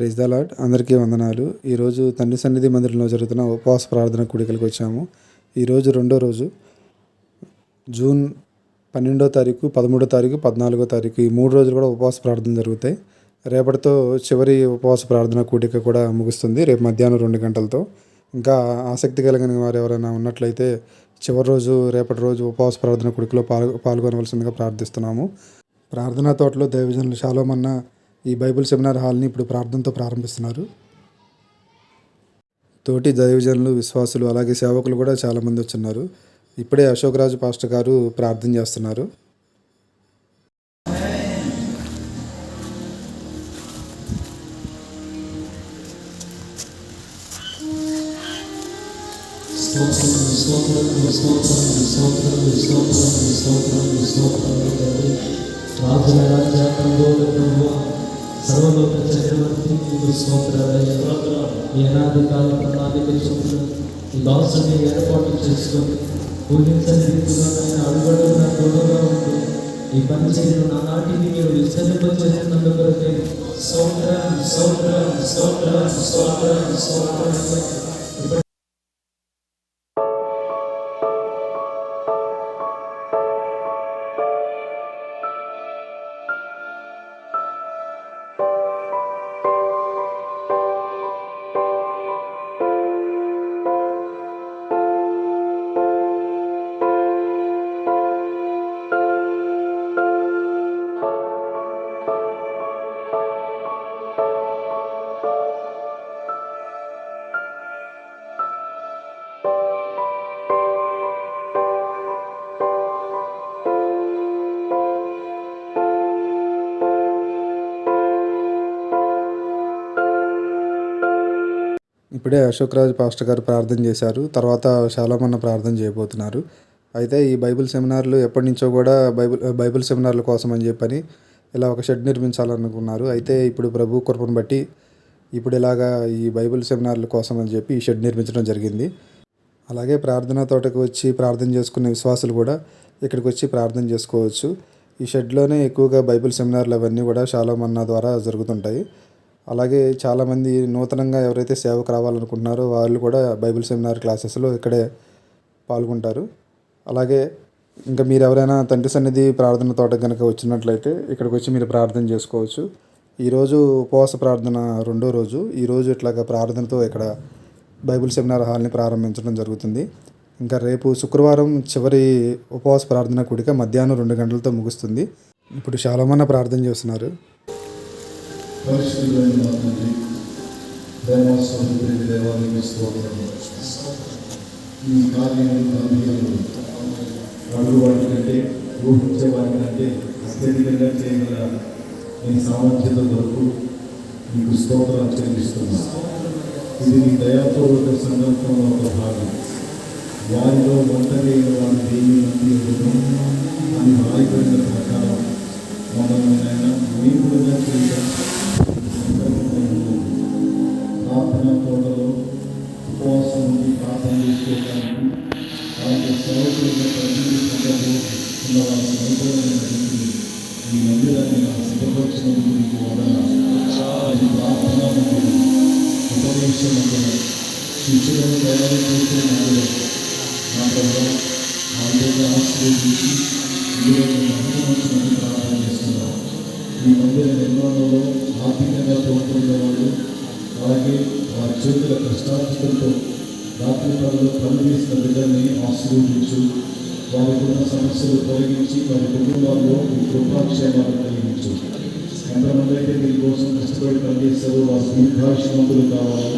Praise the lord అందరికీ వందనాలు. ఈరోజు తండ్రి సన్నిధి మందిరంలో జరుగుతున్న ఉపవాస ప్రార్థన కూడికలకు వచ్చాము. ఈరోజు రెండో రోజు. జూన్ పన్నెండో తారీఖు పదమూడో తారీఖు పద్నాలుగో తారీఖు ఈ మూడు రోజులు కూడా ఉపవాస ప్రార్థన జరుగుతాయి. రేపటితో చివరి ఉపవాస ప్రార్థన కూడిక కూడా ముగుస్తుంది రేపు మధ్యాహ్నం రెండు గంటలతో. ఇంకా ఆసక్తి కలిగిన వారు ఎవరైనా ఉన్నట్లయితే చివరి రోజు రేపటి రోజు ఉపవాస ప్రార్థన కూడికలో పాల్గొ పాల్గొనవలసిందిగా ప్రార్థిస్తున్నాము. ప్రార్థనా తోటలో దైవజనులు చాలామన్నా ఈ బైబిల్ సెమినార్ హాల్ని ఇప్పుడు ప్రార్థనతో ప్రారంభిస్తున్నారు తోటి దైవజనులు విశ్వాసులు అలాగే సేవకులు కూడా చాలామంది వచ్చున్నారు ఇప్పుడే అశోక్ రాజు పాస్టర్ గారు ప్రార్థన చేస్తున్నారు రాజుల సర్వలోక చక్రవర్తి నీకు స్తోత్రాలయ్యా ఈ అనాది కాల ప్రణాళిక చొప్పున ఈ దాసుని ఏర్పాటు చేసుకొని పూజించని రీతిలో ఆయన అడుగడుగున తోడుగా ఉంటూ ఈ పని చేయడం నానాటిని మీరు విస్తరింప కొరకే సౌత్రం సౌత్రం సౌత్రం సౌత్రం సౌత్రం ఇప్పుడే అశోక్రాజు పాస్టర్ గారు ప్రార్థన చేశారు. తర్వాత శాలోమన్న ప్రార్థన చేయబోతున్నారు. అయితే ఈ బైబిల్ సెమినార్లు ఎప్పటి నుంచో కూడా బైబిల్ బైబిల్ సెమినార్ల కోసం అని చెప్పని ఇలా ఒక షెడ్ నిర్మించాలనుకున్నారు. అయితే ఇప్పుడు ప్రభు కృపను బట్టి ఇప్పుడు ఇలాగా ఈ బైబిల్ సెమినార్ల కోసం అని చెప్పి ఈ షెడ్ నిర్మించడం జరిగింది. అలాగే ప్రార్థనా తోటకు వచ్చి ప్రార్థన చేసుకునే విశ్వాసులు కూడా ఇక్కడికి వచ్చి ప్రార్థన చేసుకోవచ్చు. ఈ షెడ్లోనే ఎక్కువగా బైబిల్ సెమినార్లు అవన్నీ కూడా శాలోమన్న ద్వారా జరుగుతుంటాయి. అలాగే చాలామంది నూతనంగా ఎవరైతే సేవకు రావాలనుకుంటున్నారో వాళ్ళు కూడా బైబిల్ సెమినార్ క్లాసెస్లో ఇక్కడే పాల్గొంటారు. అలాగే ఇంకా మీరు ఎవరైనా తండ్రి సన్నిధి ప్రార్థన తోట కనుక వచ్చినట్లయితే ఇక్కడికి వచ్చి మీరు ప్రార్థన చేసుకోవచ్చు. ఈరోజు ఉపవాస ప్రార్థన రెండో రోజు. ఈరోజు ఇట్లాగా ప్రార్థనతో ఇక్కడ బైబిల్ సెమినార్ హాల్ని ప్రారంభించడం జరుగుతుంది. ఇంకా రేపు శుక్రవారం చివరి ఉపవాస ప్రార్థన కూడిక మధ్యాహ్నం రెండు గంటలతో ముగుస్తుంది. ఇప్పుడు చాలామంది ప్రార్థన చేస్తున్నారు. పరిశుద్ధులైన మా తండ్రి దేవాస్వామి దేవాలయం స్తోత్రం ఈ కార్యాలు అడుగు వాటి కంటే ఊహించే వాటి కంటే అత్యధికంగా చేయగల నీ సామర్థ్యత కొరకు నీకు స్తోత్రాలు చెల్లిస్తున్నా ఇది నీ దయాపూర్వక సందర్భంలో ఒక భాగం వారిలో ఒంటరి అయిన వారి మంది అని రాయబడిన ప్రకారం మమ్మల్ని ఆయన మీకుడుగా చేయడం ఉండి ప్రార్థన చేసుకోవడానికి వాళ్ళకి సేవకులుగా ప్రతినిధించడంలో ఉన్న వాళ్ళ అనుకూలమైనటువంటి ఈ మందిరాన్ని నాకు సిద్ధపరిచినందుకు నీకు వందనాలు. ఇది ప్రార్థన మందిరం ఉపదేశ మందిరం శిష్యులను తయారు చేసే మందిరం నా ప్రభావ మా యొక్క ఆశ్రయించి ఇందులో మహిళించమని అనుభవిస్తున్న బిడ్డల్ని ఆశీర్వదించు వారికున్న సమస్యలు తొలగించి వారి కుటుంబాల్లో ఈ కృపాక్షేమాలు కలిగించు. ఎంతమంది అయితే మీ కష్టపడి పనిచేస్తారో వారు దీర్ఘాయుష్మంతులు కావాలి.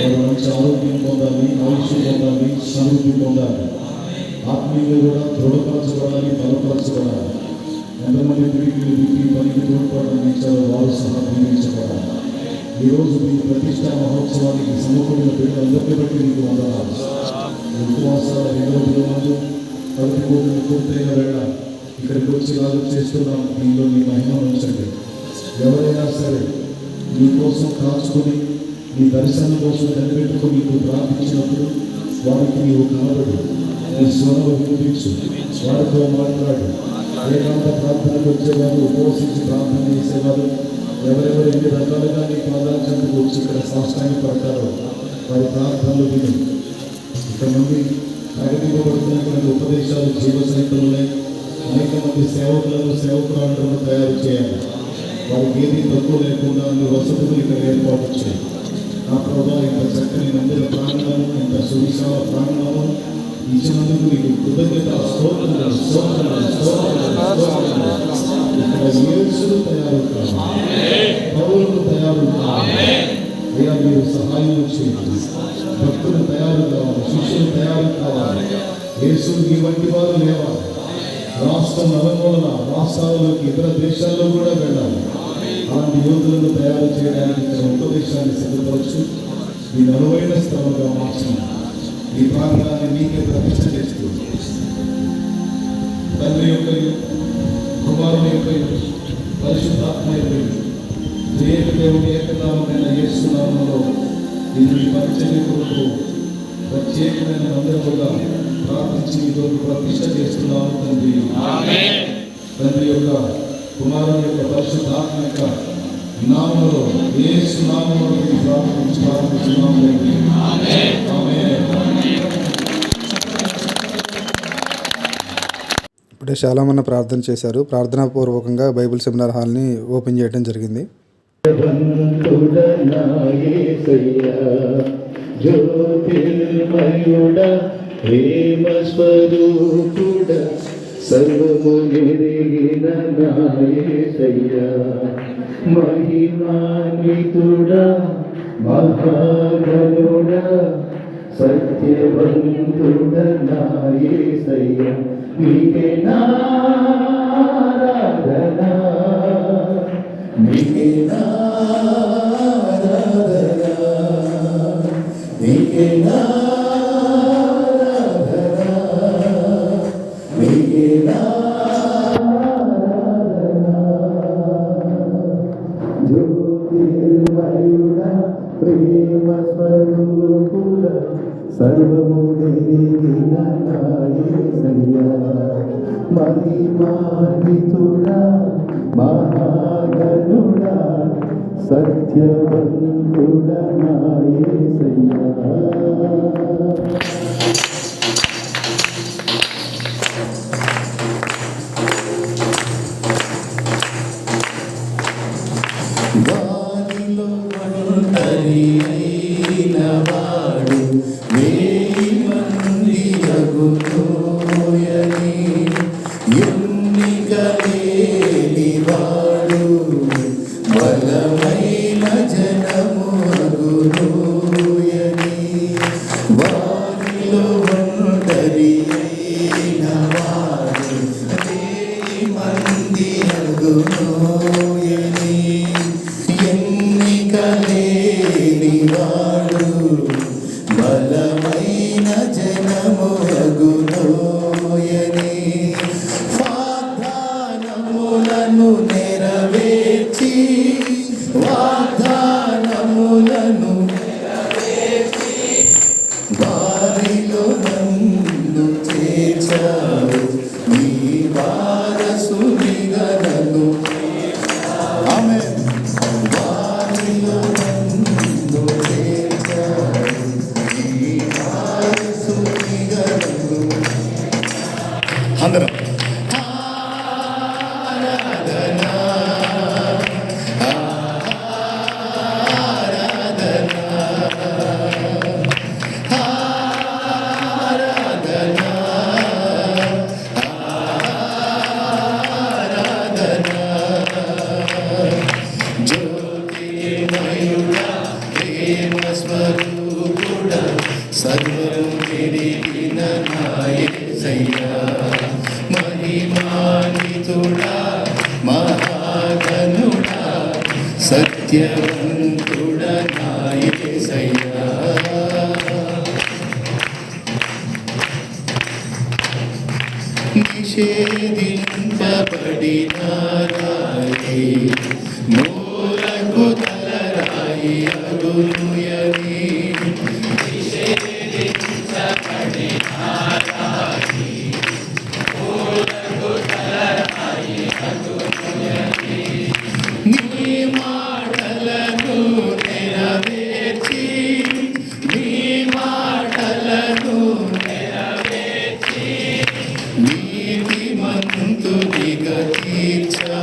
వారు మంచి ఆరోగ్యం పొందాలి ఆయుష్ పొందాలి సమృద్ధి పొందాలి. ఆత్మీయులు కూడా దృఢపరచబడాలి బలపరచబడాలి. ఎంతమంది తిరిగి వీటి పనికి తోడ్పాటు అందించారో వారు సహా దీవించబడాలి. ఈరోజు మీ ప్రతిష్టా మహోత్సవానికి సమకూడిన బిడ్డలందరికీ బట్టి మీకు వందనాలు. ఈ ఉపవాసాల రెండు రోజుల ముందు పూర్తయిన వేళ ఇక్కడికి వచ్చి రాజు చేస్తున్నాం దీనిలో మీ మహిమను ఉంచండి ఎవరైనా సరే మీ కోసం కాచుకొని మీ దర్శనం కోసం కనిపెట్టుకొని మీకు ప్రార్థించినప్పుడు వారికి నీవు కనబడి నీ స్వరం వినిపించు వారితో మాట్లాడు ఏకాంత ప్రార్థనకు వచ్చేవారు ఉపవసించి ప్రార్థన చేసేవారు ఎవరెవరు ఎన్ని రకాలుగా నీ పాదాలు వచ్చి ఇక్కడ సాష్టాన్ని పడతారో వారి ప్రార్థనలు విను ఇక్కడ నుండి ప్రకటింపబడుతున్నటువంటి ఉపదేశాలు జీవ సహితములై అనేక మంది సేవకులను సేవకురాలను తయారు చేయాలి. వారికి ఏది తక్కువ లేకుండా అన్ని వసతులు ఇక్కడ ఏర్పాటు చేయాలి. నా ప్రభావ ఇంత చక్కని మందిర ప్రాంగణము ఇంత సువిశాల ప్రాంగణము ఇచ్చినందుకు మీకు కృతజ్ఞత స్తోత్రాలు స్తోత్రాలు స్తోత్రాలు ఇక్కడ యేసులు తయారు కావాలి. పౌరులు తయారు కావాలి. అయ్యా మీరు సహాయం చేయండి. భక్తులు తయారు కావాలి శిష్యులు తయారు కావాలి యేసు మీ వంటి వారు లేవాలి. రాష్ట్రం నలుమూలన రాష్ట్రాలలోకి ఇతర దేశాల్లో కూడా వెళ్ళాలి. అలాంటి యోధులను తయారు చేయడానికి ఇక్కడ ఉపదేశాన్ని సిద్ధపరచు. మీ నలువైన స్థలంగా మార్చండి ఈ ప్రాంతాన్ని మీకే ప్రతిష్ట చేస్తూ. తండ్రి యొక్క కుమారుని యొక్క పరిశుద్ధాత్మ యొక్క ఏక దేవుని ఏకనామైన పరిచర్య కొరకు ప్రత్యేకమైన ప్రార్థించి ప్రతిష్ట చేస్తున్నాము తండ్రి తండ్రి యొక్క కుమారుని యొక్క పరిశుద్ధాత్మ యొక్క ప్రార్థించి ప్రార్థిస్తున్నాము తండ్రి ఇప్పుడే చాలామంది ప్రార్థన చేశారు. ప్రార్థనాపూర్వకంగా బైబిల్ సెమినార్ హాల్ని ఓపెన్ చేయడం జరిగింది. జ్యోతిర్మయుడ ప్రేమ స్వరూపుడ సర్వము ఎరిగిన నాయసయ్య మహిమాన్వితుడ మహాగణుడ సత్యవంతుడ నాయసయ్య నీకే నా మహిమాన్వితుడ మహాగణుడ సత్యవంతుడ నాయసయ్య సత్యవంతుడా నాయసయ్యా నిషేధించబడిన మూలకు తలరాయి 그 비가 기차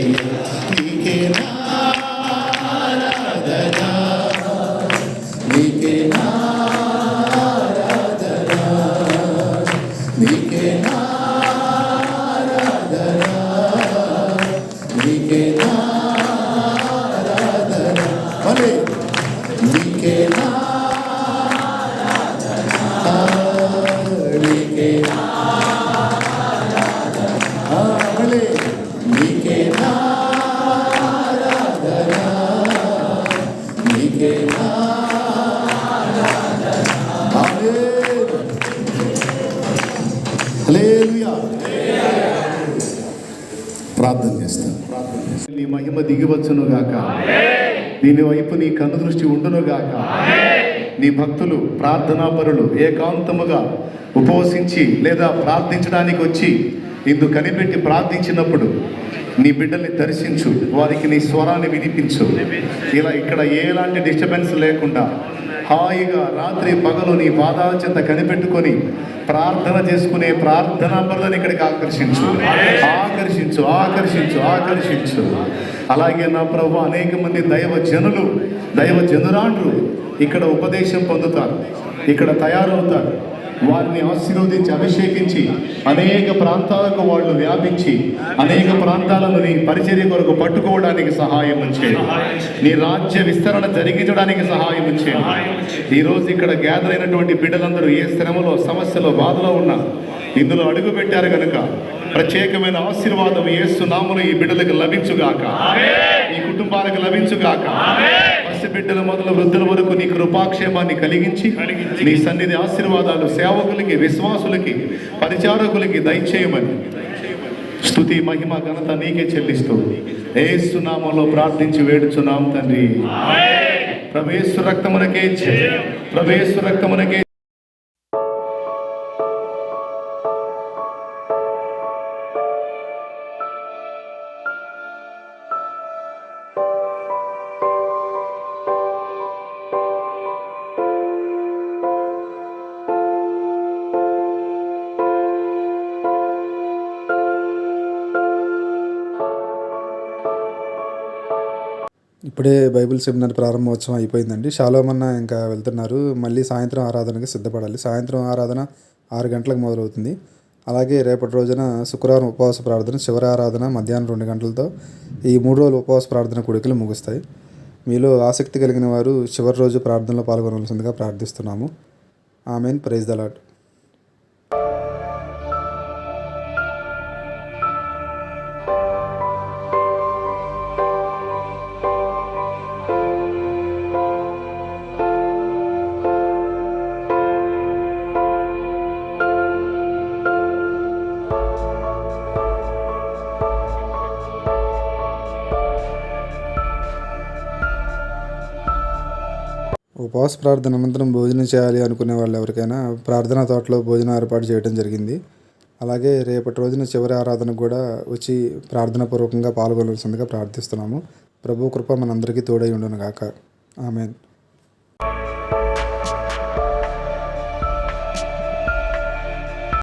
నాయసయ్యా మహిమ దిగివచ్చును గాక. దీని వైపు నీ కన్ను దృష్టి ఉండును గాక. నీ భక్తులు ప్రార్థనా పరులు ఏకాంతముగా ఉపవసించి లేదా ప్రార్థించడానికి వచ్చి ఇందు కనిపెట్టి ప్రార్థించినప్పుడు నీ బిడ్డల్ని దర్శించు వారికి నీ స్వరాన్ని వినిపించు. ఇలా ఇక్కడ ఎలాంటి డిస్టర్బెన్స్ లేకుండా హాయిగా రాత్రి పగలు నీ పాదాల చెంత కనిపెట్టుకొని ప్రార్థన చేసుకునే ప్రార్థన పరులను ఇక్కడికి ఆకర్షించు. ఆకర్షించు ఆకర్షించు ఆకర్షించు. అలాగే నా ప్రభు అనేక మంది దైవ జనులు దైవ జనురాండ్రు ఇక్కడ ఉపదేశం పొందుతారు. ఇక్కడ తయారవుతారు. వారిని ఆశీర్వదించి అభిషేకించి అనేక ప్రాంతాలకు వాళ్ళు వ్యాపించి అనేక ప్రాంతాలను నీ పరిచర్య కొరకు పట్టుకోవడానికి సహాయం చేయండి నీ రాజ్య విస్తరణ జరిగించడానికి సహాయం చేయండి ఈ రోజు ఇక్కడ గ్యాదర్ అయినటువంటి బిడ్డలందరూ ఏ శ్రమలో సమస్యలో బాధలో ఉన్నా ఇందులో అడుగు పెట్టారు కనుక ప్రత్యేకమైన ఆశీర్వాదం యేసు ఈ బిడ్డలకు లభించుగాక. ఈ కుటుంబాలకు లభించుగాక. పసి బిడ్డల మొదలు వృద్ధుల వరకు నీ కృపాక్షేమాన్ని కలిగించి నీ సన్నిధి ఆశీర్వాదాలు సేవకులకి విశ్వాసులకి పరిచారకులకి దయచేయమని. స్తుతి మహిమ ఘనత నీకే చెల్లిస్తూ ఏసునామంలో ప్రార్థించి వేడుచున్నాం తండ్రి. ప్రవేశు రక్తమునకే. ప్రవేశు రక్తమునకే ఇప్పుడే బైబిల్ సెమినార్ ప్రారంభోత్సవం అయిపోయిందండి. షాలోమన్న ఇంకా వెళ్తున్నారు. మళ్ళీ సాయంత్రం ఆరాధనకి సిద్ధపడాలి. సాయంత్రం ఆరాధన ఆరు గంటలకు మొదలవుతుంది. అలాగే రేపటి రోజున శుక్రవారం ఉపవాస ప్రార్థన చివరి ఆరాధన మధ్యాహ్నం రెండు గంటలతో ఈ మూడు రోజులు ఉపవాస ప్రార్థన కొడుకులు ముగుస్తాయి. మీలో ఆసక్తి కలిగిన వారు చివరి రోజు ప్రార్థనలో పాల్గొనవలసిందిగా ప్రార్థిస్తున్నాము. ఆమెన్. ప్రైజ్ ద లాడ్ ఉపవాస ప్రార్థన అనంతరం భోజనం చేయాలి అనుకునే వాళ్ళు ఎవరికైనా ప్రార్థనా తోటలో భోజనం ఏర్పాటు చేయడం జరిగింది. అలాగే రేపటి రోజున చివరి ఆరాధనకు కూడా వచ్చి ప్రార్థన పూర్వకంగా పాల్గొనవలసిందిగా ప్రార్థిస్తున్నాము. ప్రభు కృప మనందరికీ తోడై ఉండను గాక ఆమెన్.